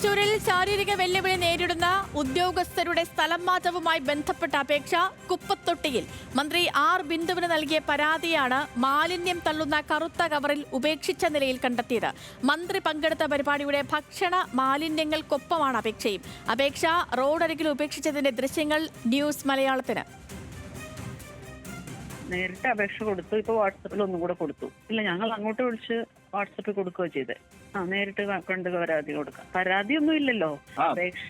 തൃശൂരിൽ ശാരീരിക വെല്ലുവിളി നേരിടുന്ന ഉദ്യോഗസ്ഥരുടെ സ്ഥലം മാറ്റവുമായി ബന്ധപ്പെട്ട അപേക്ഷ കുപ്പത്തൊട്ടിയിൽ. മന്ത്രി ആർ ബിന്ദുവിന് നൽകിയ പരാതിയാണ് മാലിന്യം തള്ളുന്ന കറുത്ത കവറിൽ ഉപേക്ഷിച്ച നിലയിൽ കണ്ടെത്തിയത്. മന്ത്രി പങ്കെടുത്ത പരിപാടിയുടെ ഭക്ഷണ മാലിന്യങ്ങൾക്കൊപ്പമാണ് അപേക്ഷയും. അപേക്ഷ റോഡരികിൽ ഉപേക്ഷിച്ചതിന്റെ ദൃശ്യങ്ങൾ ന്യൂസ് മലയാളത്തിന്. നേരിട്ട് അപേക്ഷ കൊടുത്തു. ഇപ്പൊ വാട്സപ്പിൽ ഒന്നും കൂടെ കൊടുത്തു. ഇല്ല ഞങ്ങൾ അങ്ങോട്ട് വിളിച്ച് വാട്സപ്പിൽ കൊടുക്കുകയോ ചെയ്തത് ആ നേരിട്ട് കൊണ്ട് പരാതി കൊടുക്കാം. പരാതി ഒന്നും ഇല്ലല്ലോ. അപേക്ഷ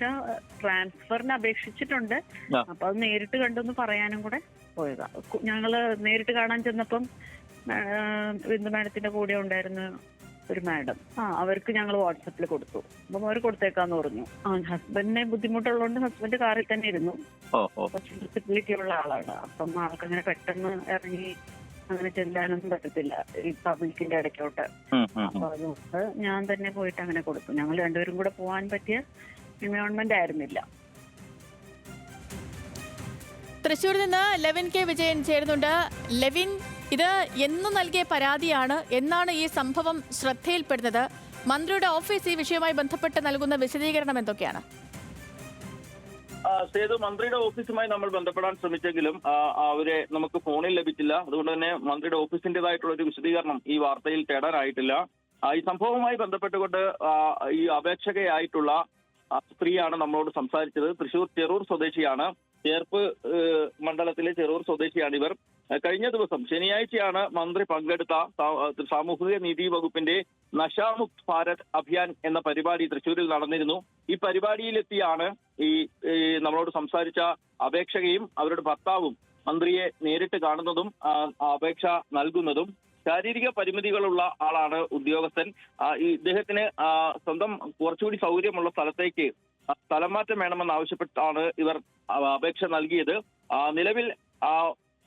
ട്രാൻസ്ഫറിന് അപേക്ഷിച്ചിട്ടുണ്ട്. അപ്പൊ അത് നേരിട്ട് കണ്ടൊന്ന് പറയാനും കൂടെ പോയതാ. ഞങ്ങൾ നേരിട്ട് കാണാൻ ചെന്നപ്പം ബിന്ദു മാഡത്തിന്റെ കൂടെ ഉണ്ടായിരുന്ന ഒരു മാഡം. ആ അവർക്ക് ഞങ്ങൾ വാട്സപ്പിൽ കൊടുത്തു. അപ്പം അവർ കൊടുത്തേക്കാന്ന് പറഞ്ഞു. ആ ഹസ്ബൻഡിനെ ബുദ്ധിമുട്ടുള്ളതുകൊണ്ട് ഹസ്ബൻഡ് കാറിൽ തന്നെ ഇരുന്നു. ഡിസിപ്ലിറ്റി ഉള്ള ആളാണ്. അപ്പം ആൾക്കങ്ങനെ പെട്ടെന്ന് ഇറങ്ങി അങ്ങനെ ചെല്ലാനൊന്നും പറ്റത്തില്ല ഈ പബ്ലിക്കിന്റെ ഇടയ്ക്കോട്ട്. അപ്പൊ അതുകൊണ്ട് ഞാൻ തന്നെ പോയിട്ട് അങ്ങനെ കൊടുക്കും ഞങ്ങൾ രണ്ടുപേരും കൂടെ പോകാൻ പറ്റിയ എൻവയോൺമെന്റ് ആയിരുന്നില്ല. തൃശൂരിൽ നിന്ന് ലെവിൻ കെ വിജയൻ ചേരുന്നുണ്ട്. ലെവിൻ ഇത് എന്നു നൽകിയ പരാതിയാണ്. എന്നാണ് ഈ സംഭവം ശ്രദ്ധയിൽപ്പെടുന്നത്? മന്ത്രിയുടെ ഓഫീസ് ഈ വിഷയവുമായി ബന്ധപ്പെട്ട് നൽകുന്ന വിശദീകരണം എന്തൊക്കെയാണ്? സേതു മന്ത്രിയുടെ ഓഫീസുമായി നമ്മൾ ബന്ധപ്പെടാൻ ശ്രമിച്ചെങ്കിലും അവരെ നമുക്ക് ഫോണിൽ ലഭിച്ചില്ല. അതുകൊണ്ട് തന്നെ മന്ത്രിയുടെ ഓഫീസിന്റേതായിട്ടുള്ള ഒരു വിശദീകരണം ഈ വാർത്തയിൽ തേടാനായിട്ടില്ല. ഈ സംഭവവുമായി ബന്ധപ്പെട്ടുകൊണ്ട് ഈ അപേക്ഷകയായിട്ടുള്ള സ്ത്രീയാണ് നമ്മളോട് സംസാരിച്ചത്. തൃശൂർ ചെറൂർ സ്വദേശിയാണ്. ചേർപ്പ് മണ്ഡലത്തിലെ ചെറൂർ സ്വദേശിയാണ് ഇവർ കഴിഞ്ഞ ദിവസം ശനിയാഴ്ചയാണ് മന്ത്രി പങ്കെടുത്ത സാമൂഹിക നീതി വകുപ്പിന്റെ നശാമുക്ത് ഭാരത് അഭിയാൻ എന്ന പരിപാടി തൃശൂരിൽ നടന്നിരുന്നു. ഈ പരിപാടിയിലെത്തിയാണ് ഈ ഈ നമ്മളോട് സംസാരിച്ച അപേക്ഷകയും അവരുടെ ഭർത്താവും മന്ത്രിയെ നേരിട്ട് കാണുന്നതും അപേക്ഷ നൽകുന്നതും ശാരീരിക പരിമിതികളുള്ള ആളാണ് ഉദ്യോഗസ്ഥൻ. ഇദ്ദേഹത്തിന് സ്വന്തം കുറച്ചുകൂടി സൗകര്യമുള്ള സ്ഥലത്തേക്ക് സ്ഥലം മാറ്റം വേണമെന്ന് ആവശ്യപ്പെട്ടാണ് ഇവർ അപേക്ഷ നൽകിയത്. നിലവിൽ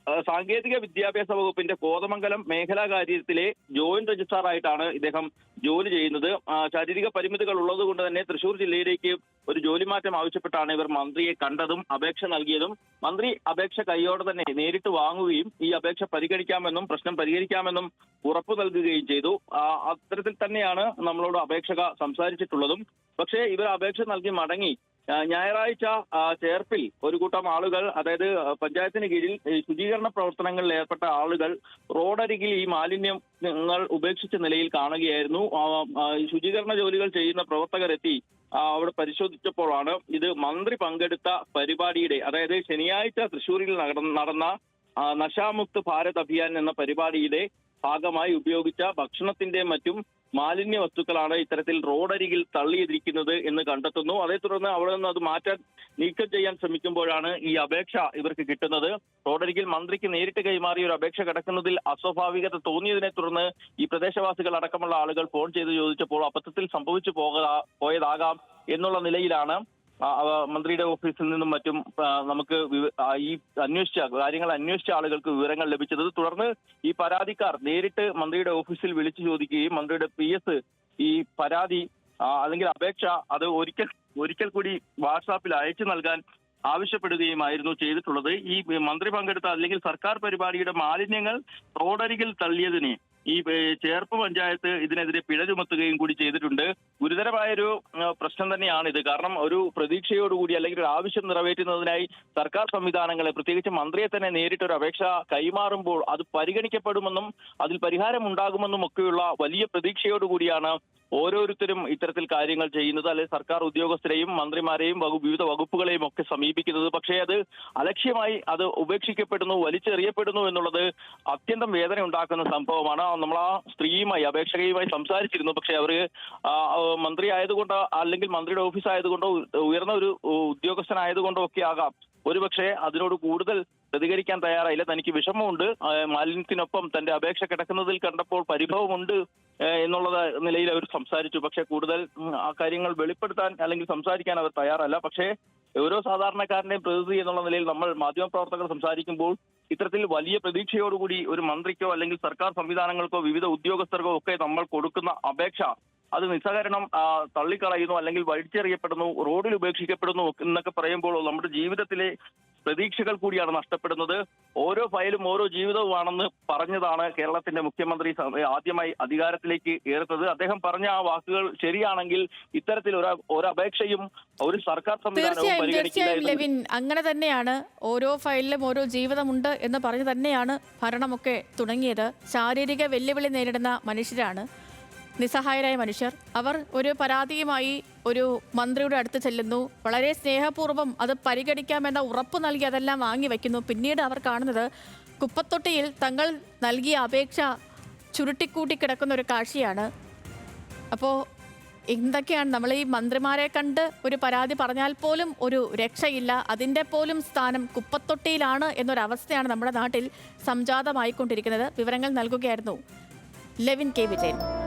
സാങ്കേതിക വിദ്യാഭ്യാസ വകുപ്പിന്റെ കോതമംഗലം മേഖലാ കാര്യത്തിലെ ജോയിന്റ് രജിസ്ട്രാർ ആയിട്ടാണ് ഇദ്ദേഹം ജോലി ചെയ്യുന്നത്. ശാരീരിക പരിമിതികൾ ഉള്ളത് കൊണ്ട് തന്നെ തൃശൂർ ജില്ലയിലേക്ക് ഒരു ജോലി മാറ്റം ആവശ്യപ്പെട്ടാണ് ഇവർ മന്ത്രിയെ കണ്ടതും അപേക്ഷ നൽകിയതും. മന്ത്രി അപേക്ഷ കൈയോടെ തന്നെ നേരിട്ട് വാങ്ങുകയും ഈ അപേക്ഷ പരിഗണിക്കാമെന്നും പ്രശ്നം പരിഹരിക്കാമെന്നും ഉറപ്പു നൽകുകയും ചെയ്തു. അത്തരത്തിൽ തന്നെയാണ് നമ്മളോട് അപേക്ഷക സംസാരിച്ചിട്ടുള്ളതും. പക്ഷേ ഇവർ അപേക്ഷ നൽകി മടങ്ങി. ഞായറാഴ്ച ചേർപ്പിൽ ഒരു കൂട്ടം ആളുകൾ അതായത് പഞ്ചായത്തിന് കീഴിൽ ശുചീകരണ പ്രവർത്തനങ്ങളിൽ ഏർപ്പെട്ട ആളുകൾ റോഡരികിൽ ഈ മാലിന്യങ്ങൾ ഉപേക്ഷിച്ച നിലയിൽ കാണുകയായിരുന്നു. ശുചീകരണ ജോലികൾ ചെയ്യുന്ന പ്രവർത്തകരെത്തി അവിടെ പരിശോധിച്ചപ്പോഴാണ് ഇത് മന്ത്രി പങ്കെടുത്ത പരിപാടിയുടെ അതായത് ശനിയാഴ്ച തൃശൂരിൽ നടന്ന നശാമുക്ത് ഭാരത് അഭിയാൻ എന്ന പരിപാടിയുടെ ഭാഗമായി ഉപയോഗിച്ച ഭക്ഷണത്തിന്റെ മറ്റും മാലിന്യ വസ്തുക്കളാണ് ഇത്തരത്തിൽ റോഡരികിൽ തള്ളിയിരിക്കുന്നത് എന്ന് കണ്ടെത്തുന്നു. അതേ തുടർന്ന് അവിടെ നിന്ന് അത് മാറ്റാൻ നീക്കം ചെയ്യാൻ ശ്രമിക്കുമ്പോഴാണ് ഈ അപേക്ഷ ഇവർക്ക് കിട്ടുന്നത്. റോഡരികിൽ മന്ത്രിക്ക് നേരിട്ട് കൈമാറിയ ഒരു അപേക്ഷ കിടക്കുന്നതിൽ അസ്വാഭാവികത തോന്നിയതിനെ തുടർന്ന് ഈ പ്രദേശവാസികൾ അടക്കമുള്ള ആളുകൾ ഫോൺ ചെയ്ത് ചോദിച്ചപ്പോൾ അബദ്ധത്തിൽ സംഭവിച്ചു പോകാ പോയതാകാം എന്നുള്ള നിലയിലാണ്. മന്ത്രിയുടെ ഓഫീസിൽ നിന്നും മറ്റും നമുക്ക് ഈ അന്വേഷിച്ച കാര്യങ്ങൾ അന്വേഷിച്ച ആളുകൾക്ക് വിവരങ്ങൾ ലഭിച്ചത്. തുടർന്ന് ഈ പരാതിക്കാർ നേരിട്ട് മന്ത്രിയുടെ ഓഫീസിൽ വിളിച്ചു ചോദിക്കുകയും മന്ത്രിയുടെ പി എസ് ഈ പരാതി അല്ലെങ്കിൽ അപേക്ഷ അത് ഒരിക്കൽ ഒരിക്കൽ കൂടി വാട്സാപ്പിൽ അയച്ചു നൽകാൻ ആവശ്യപ്പെടുകയുമായിരുന്നു ചെയ്തിട്ടുള്ളത്. ഈ മന്ത്രി പങ്കെടുത്ത അല്ലെങ്കിൽ സർക്കാർ പരിപാടിയുടെ മാലിന്യങ്ങൾ റോഡരികിൽ തള്ളിയതിനെ ഈ ചേർപ്പ് പഞ്ചായത്ത് ഇതിനെതിരെ പിഴ ചുമത്തുകയും കൂടി ചെയ്തിട്ടുണ്ട്. ഗുരുതരമായൊരു പ്രശ്നം തന്നെയാണ് ഇത്. കാരണം ഒരു പ്രതീക്ഷയോടുകൂടി അല്ലെങ്കിൽ ഒരു ആവശ്യം നിറവേറ്റുന്നതിനായി സർക്കാർ സംവിധാനങ്ങളെ പ്രത്യേകിച്ച് മന്ത്രിയെ തന്നെ നേരിട്ട് ഒരു അപേക്ഷ കൈമാറുമ്പോൾ അത് പരിഗണിക്കപ്പെടുമെന്നും അതിൽ പരിഹാരം ഉണ്ടാകുമെന്നും ഒക്കെയുള്ള വലിയ പ്രതീക്ഷയോടുകൂടിയാണ് ഓരോരുത്തരും ഇത്തരത്തിൽ കാര്യങ്ങൾ ചെയ്യുന്നത് അല്ലെ സർക്കാർ ഉദ്യോഗസ്ഥരെയും മന്ത്രിമാരെയും വിവിധ വകുപ്പുകളെയും ഒക്കെ സമീപിക്കുന്നത്. പക്ഷേ അത് അലക്ഷ്യമായി അത് ഉപേക്ഷിക്കപ്പെടുന്നു വലിച്ചെറിയപ്പെടുന്നു എന്നുള്ളത് അത്യന്തം വേദന ഉണ്ടാക്കുന്ന സംഭവമാണ്. നമ്മൾ ആ സ്ത്രീയുമായി അപേക്ഷകയുമായി സംസാരിച്ചിരുന്നു. പക്ഷേ അവർ മന്ത്രി ആയതുകൊണ്ടോ അല്ലെങ്കിൽ മന്ത്രിയുടെ ഓഫീസ് ആയതുകൊണ്ടോ ഉയർന്ന ഒരു ഉദ്യോഗസ്ഥനായതുകൊണ്ടോ ഒക്കെ ആകാം. ഒരുപക്ഷെ അതിനോട് കൂടുതൽ പ്രതികരിക്കാൻ തയ്യാറായില്ല. തനിക്ക് വിഷമമുണ്ട്. മാലിന്യത്തിനൊപ്പം തന്റെ അപേക്ഷ കിടക്കുന്നതിൽ കണ്ടപ്പോൾ പരിഭവമുണ്ട് എന്നുള്ള നിലയിൽ അവർ സംസാരിച്ചു. പക്ഷേ കൂടുതൽ ആ കാര്യങ്ങൾ വെളിപ്പെടുത്താൻ അല്ലെങ്കിൽ സംസാരിക്കാൻ അവർ തയ്യാറല്ല. പക്ഷേ ഓരോ സാധാരണക്കാരനെയും പ്രതിനിധി എന്നുള്ള നിലയിൽ നമ്മൾ മാധ്യമപ്രവർത്തകർ സംസാരിക്കുമ്പോൾ ഇത്തരത്തിൽ വലിയ പ്രതീക്ഷയോടുകൂടി ഒരു മന്ത്രിക്കോ അല്ലെങ്കിൽ സർക്കാർ സംവിധാനങ്ങൾക്കോ വിവിധ ഉദ്യോഗസ്ഥർക്കോ ഒക്കെ നമ്മൾ കൊടുക്കുന്ന അപേക്ഷ അത് നിസ്സഹകരണം തള്ളിക്കളയുന്നു അല്ലെങ്കിൽ വലിച്ചെറിയപ്പെടുന്നു റോഡിൽ ഉപേക്ഷിക്കപ്പെടുന്നു എന്നൊക്കെ പറയുമ്പോൾ നമ്മുടെ ജീവിതത്തിലെ പ്രതീക്ഷകൾ കൂടിയാണ് നഷ്ടപ്പെടുന്നത്. ഓരോ ഫയലും ഓരോ ജീവിതവുമാണെന്ന് പറഞ്ഞതാണ് കേരളത്തിന്റെ മുഖ്യമന്ത്രി ആദ്യമായി അധികാരത്തിലേക്ക് ഏർത്തത് അദ്ദേഹം പറഞ്ഞ ആ വാക്കുകൾ ശരിയാണെങ്കിൽ ഇത്തരത്തിൽ ഒരു ഒരു അപേക്ഷയും ഒരു സർക്കാർ സംവിധാനവും തീർച്ചയായും തീർച്ചയായും ലെവിൻ. അങ്ങനെ തന്നെയാണ് ഓരോ ഫയലിലും ഓരോ ജീവിതമുണ്ട് എന്ന് പറഞ്ഞു തന്നെയാണ് ഭരണമൊക്കെ തുടങ്ങിയത്. ശാരീരിക വെല്ലുവിളി നേരിടുന്ന മനുഷ്യരാണ്. നിസ്സഹായരായ മനുഷ്യർ. അവർ ഒരു പരാതിയുമായി ഒരു മന്ത്രിയുടെ അടുത്ത് ചെല്ലുന്നു. വളരെ സ്നേഹപൂർവം അത് പരിഗണിക്കാമെന്ന ഉറപ്പ് നൽകി അതെല്ലാം വാങ്ങി വയ്ക്കുന്നു. പിന്നീട് അവർ കാണുന്നത് കുപ്പത്തൊട്ടിയിൽ തങ്ങൾ നൽകിയ അപേക്ഷ ചുരുട്ടിക്കൂട്ടി കിടക്കുന്ന ഒരു കാഴ്ചയാണ്. അപ്പോൾ എന്തൊക്കെയാണ് നമ്മൾ ഈ മന്ത്രിമാരെ കണ്ട് ഒരു പരാതി പറഞ്ഞാൽ പോലും ഒരു രക്ഷയില്ല. അതിന്റെ പോലും സ്ഥാനം കുപ്പത്തൊട്ടിയിലാണ് എന്നൊരവസ്ഥയാണ് നമ്മുടെ നാട്ടിൽ സംജാതമായിക്കൊണ്ടിരിക്കുന്നത്. വിവരങ്ങൾ നൽകുകയായിരുന്നു ലെവിൻ കെ വിജയൻ.